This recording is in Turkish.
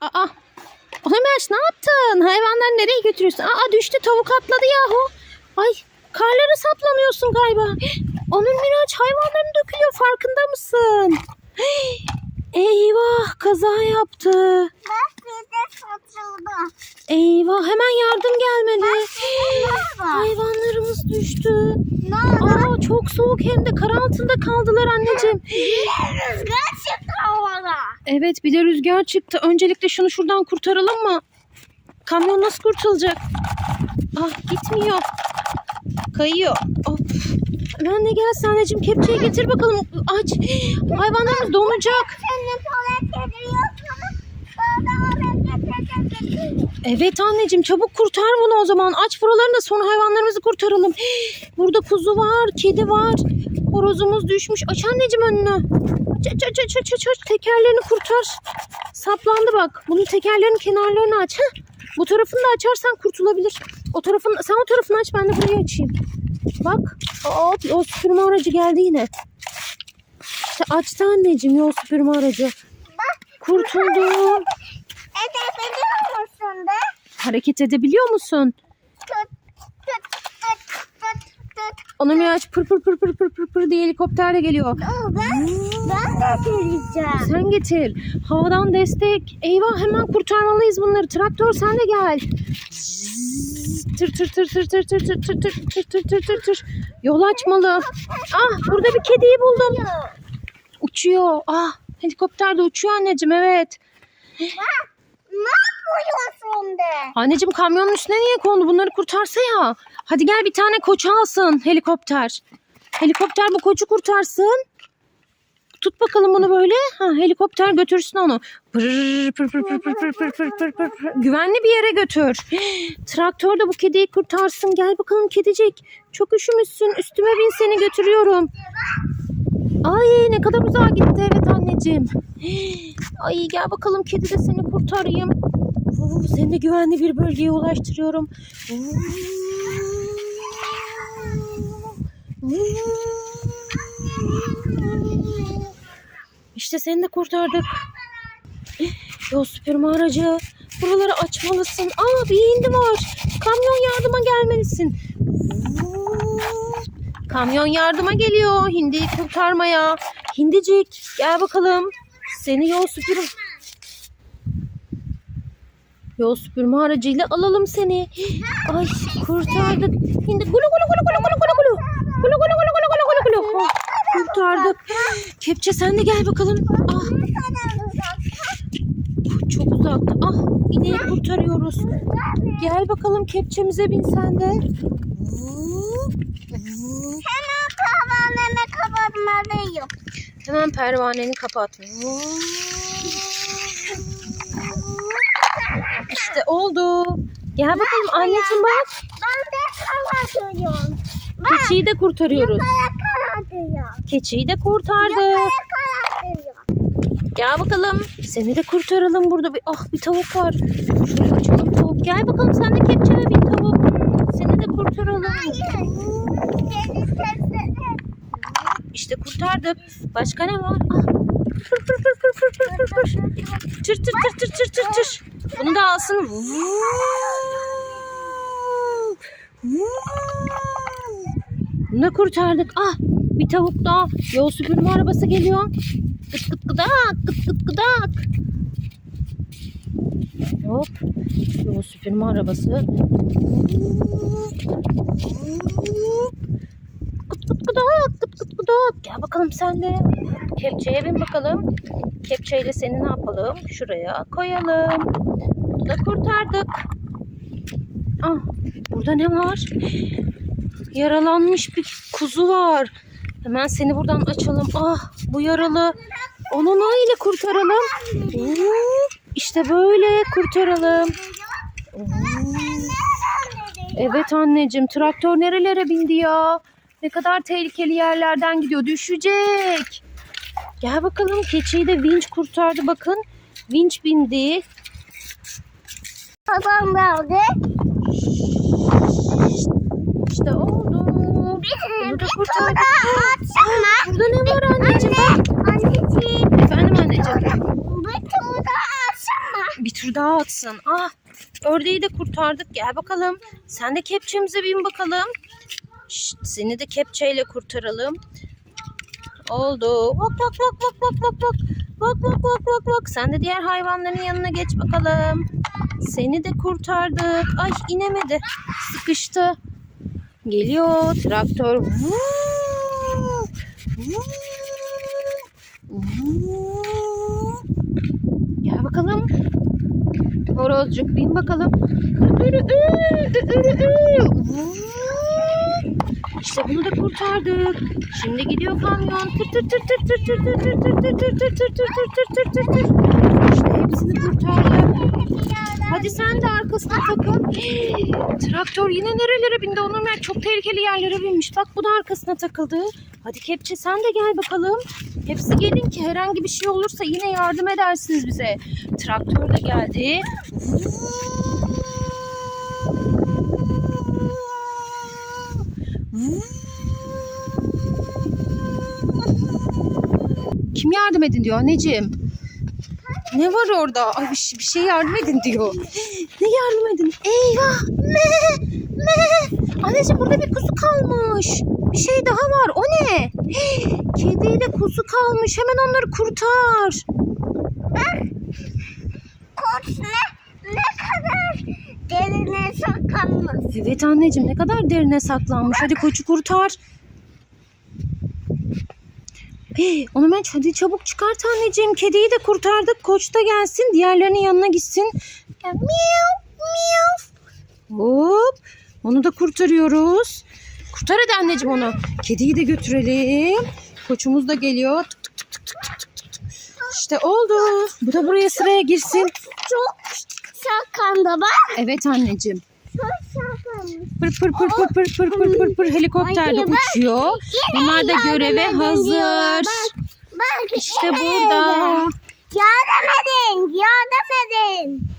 Aa. Ömer ne yaptın? Hayvanları nereye götürüyorsun? Aa düştü tavuk atladı yahu. Ay karlara saplanıyorsun galiba. Onun Miraç hayvanların dökülüyor farkında mısın? Eyvah kaza yaptı. Bak bir de satıldı. Eyvah hemen yardım gelmeli. Bak. Hayvanlarımız düştü. Ne oldu? Aa çok soğuk hem de kar altında kaldılar anneciğim. Rüzgar çıktı. Evet bir de rüzgar çıktı. Öncelikle şunu şuradan kurtaralım mı? Kamyon nasıl kurtulacak? Ah gitmiyor. Kayıyor. Of. Ben de gel anneciğim kepçeyi getir bakalım. Aç. Hayvanlarımız donacak. Evet anneciğim çabuk kurtar bunu o zaman. Aç buralarını da sonra hayvanlarımızı kurtaralım. Burada kuzu var, kedi var. Horozumuz düşmüş. Aç anneciğim önünü. Aç aç aç aç aç aç. aç. Tekerlerini kurtar. Saplandı bak. Bunun tekerlerinin kenarlarını aç. Heh. Bu tarafını da açarsan kurtulabilir. O tarafını, sen o tarafını aç ben de burayı açayım. Bak. Hop, yol süpürme aracı geldi yine. İşte açtı anneciğim yol süpürme aracı. Kurtuldu. Edebiliyor musun? Hareket edebiliyor musun? Tut tut tut tut tut. Onu Miraç pır pır pır pır pır pır pır diye helikopterle geliyor. Oo, Ben, ben de geleceğim. Sen getir. Havadan destek. Eyvah hemen kurtarmalıyız bunları. Traktör sen de gel. Tır tır tır tır tır tır tır tır tır tır tır tır tır tır. Yol açmalı. Ah burada bir kediyi buldum. Uçuyor. Ah helikopter de uçuyor anneciğim evet. Yapıyorsun be? Anneciğim kamyonun üstüne niye kondu? Bunları kurtarsa ya. Hadi gel bir tane koç alsın helikopter. Helikopter bu koçu kurtarsın. Tut bakalım bunu böyle. Ha, helikopter götürsün onu. Güvenli bir yere götür. Traktör de bu kediyi kurtarsın. Gel bakalım kedicik. Çok üşümüşsün. Üstüme bin seni götürüyorum. Ay ne kadar uzağa gitti evet anneciğim. Ay gel bakalım kedi de seni kurtarayım. Seni de güvenli bir bölgeye ulaştırıyorum. İşte seni de kurtardık. Yol süpürme aracı. Buraları açmalısın. Aa bir hindi var. Kamyon yardıma gelmelisin. Kamyon yardıma geliyor. Hindiyi kurtarmaya. Hindicik gel bakalım. Seni yol süpürüm. Yol süpürme aracıyla alalım seni. Ay kurtardık. Hindi gulu gulu gulu gulu gulu gulu gulu. Gulu gulu gulu gulu gulu gulu gulu. Oh, kurtardık. Kepçe sen de gel bakalım. Ah çok uzakta. Ah ineği kurtarıyoruz. Gel bakalım kepçemize bin sen de. Hemen kahvaltımı kapatmalıyım. Hemen pervaneni kapat. İşte oldu. Gel bakalım anneciğim bak. Ben de kapatıyorum. Keçiyi de kurtarıyoruz. Yukarı. Keçiyi de kurtardık. Yukarı kapatıyorum. Gel bakalım. Seni de kurtaralım burada. Bir, ah bir tavuk var. Şöyle açalım tavuk. Gel bakalım sen de kepçene bin tavuk. Seni de kurtaralım. Seni sesledim. İşte kurtardık. Başka ne var? Ah. Fır fır fır fır fır fır fır. Tır tır tır tır tır tır tır. Bunu da alsın. Bunu da kurtardık. Ah bir tavuk daha. Yol süpürme arabası geliyor. Gıt gıt gıdak gıt gıt gıdak. Hop. Yol süpürme arabası. Gıt gıt gıdak gıt gıt gıdak. Gel bakalım sen de. Kepçeye bin bakalım. Kepçeyle seni ne yapalım? Şuraya koyalım. Bunu da kurtardık. Ah, burada ne var? Yaralanmış bir kuzu var. Hemen seni buradan açalım. Ah, bu yaralı. Onu neyle kurtaralım? Hop, İşte böyle kurtaralım. Evet anneciğim, traktör nerelere bindi ya? Ne kadar tehlikeli yerlerden gidiyor. Düşecek. Gel bakalım keçiyi de vinç kurtardı bakın. Vinç bindi. Babam geldi. İşte oldu. Bunu da kurtardık. Açsana. Burada ne var anneciğim? Bak. Anneciğim. Efendim anneciğim. Bu tuğda açsana. Bir bir tur daha atsın. Ah ördeği de kurtardık. Gel bakalım. Sen de kepçemize bin bakalım. Şşt, seni de kepçeyle kurtaralım. Oldu. Bak bak bak bak bak bak bak. Bak bak bak bak bak. Sen de diğer hayvanların yanına geç bakalım. Seni de kurtardık. Ay inemedi. Sıkıştı. Geliyor traktör. Vuu. Gel bakalım. Horozcuk bin bakalım. Vuu. İşte bunu da kurtardık. Şimdi gidiyor kamyon. Tır tır tır tır tır tır tır tır tır tır tır tır tır tır tır tır tır. İşte hepsini kurtardı. Hadi sen de arkasına takıl. Traktör yine nerelere bindi? Onur Mert çok tehlikeli yerlere binmiş. Bak bu da arkasına takıldı. Hadi kepçe sen de gel bakalım. Hepsi gelin ki herhangi bir şey olursa yine yardım edersiniz bize. Traktör de geldi. Kim yardım edin diyor anneciğim. Ne var orada? Ay bir şey, bir şey yardım edin diyor. Ne yardım edin? Eyvah! Me! Me! Anneciğim burada bir kuzu kalmış. Bir şey daha var. O ne? Kediyle kuzu kalmış. Hemen onları kurtar. Koç ne, ne kadar derine saklanmış. Evet anneciğim ne kadar derine saklanmış. Hadi koçu kurtar. Hey, onu ben hadi çabuk çıkart anneciğim. Kediyi de kurtardık. Koç da gelsin. Diğerlerinin yanına gitsin. Miyav, miyav. Hop. Onu da kurtarıyoruz. Kurtar hadi anneciğim onu. Kediyi de götürelim. Koçumuz da geliyor. Tık tık tık tık tık tık. İşte oldu. Bu da buraya sıraya girsin. Çok şakanda bak. Evet anneciğim. Pır pır pır pır pır pır pır pır pır helikopterde uçuyor. Bunlar da göreve hazır. Bak, bak. İşte burada. Yardım edin, yardım edin.